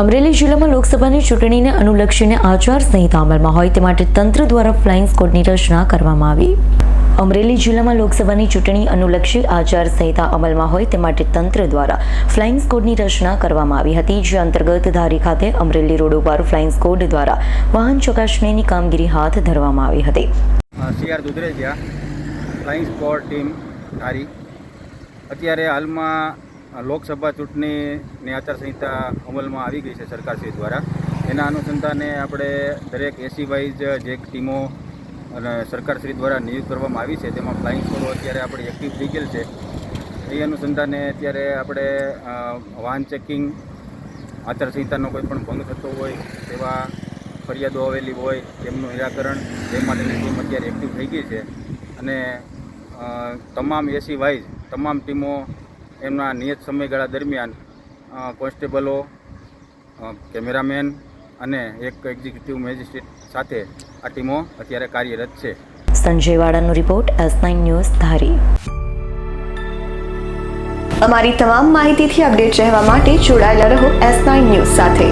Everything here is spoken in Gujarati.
અમરેલી જિલ્લામાં લોકસભાની ચૂંટણીને અનુલક્ષીને આચાર સંહિતા અમલમાં હોય તે માટે તંત્ર દ્વારા ફ્લાઇંગ સ્કોડની રચના કરવામાં આવી. અમરેલી જિલ્લામાં લોકસભાની ચૂંટણી અનુલક્ષી આચાર સંહિતા અમલમાં હોય તે માટે તંત્ર દ્વારા ફ્લાઇંગ સ્કોડની રચના કરવામાં આવી હતી, જે અંતર્ગત ધારી ખાતે અમરેલી રોડ ઉપર ફ્લાઇંગ સ્કોડ દ્વારા વાહન ચકાસણીની કામગીરી હાથ ધરવામાં આવી હતી. CR Dudhrejiya flying squad team Dhari. અત્યારે હાલમાં લોકસભા ચૂંટણીની આચારસંહિતા અમલમાં આવી ગઈ છે સરકારશ્રી દ્વારા. એના અનુસંધાને આપણે દરેક એસી વાઇઝ જે ટીમો અને સરકારશ્રી દ્વારા નિયુક્ત કરવામાં આવી છે, તેમાં ફ્લાઇંગ સ્કોડો અત્યારે આપણી એક્ટિવ થઈ ગયેલ છે. એ અનુસંધાને અત્યારે આપણે વાહન ચેકિંગ આચારસંહિતાનો કોઈ પણ ભંગ થતો હોય તેવા ફરિયાદો આવેલી હોય, તેમનું નિરાકરણ તે માટેની ટીમ અત્યારે એક્ટિવ થઈ ગઈ છે. અને તમામ એસી વાઇઝ તમામ ટીમો એમના નિયત સમયગાળા દરમિયાન કોન્સ્ટેબલો કેમેરામેન અને એક એક્ઝિક્યુટિવ મેજિસ્ટ્રેટ સાથે આ ટીમો અત્યારે કાર્યરત છે. Sanjay વાડાનો report S nine news Dhari. અમારી તમામ માહિતીથી અપડેટ રહેવા માટે જોડાયેલા રહો એસ નાઇન ન્યૂઝ સાથે.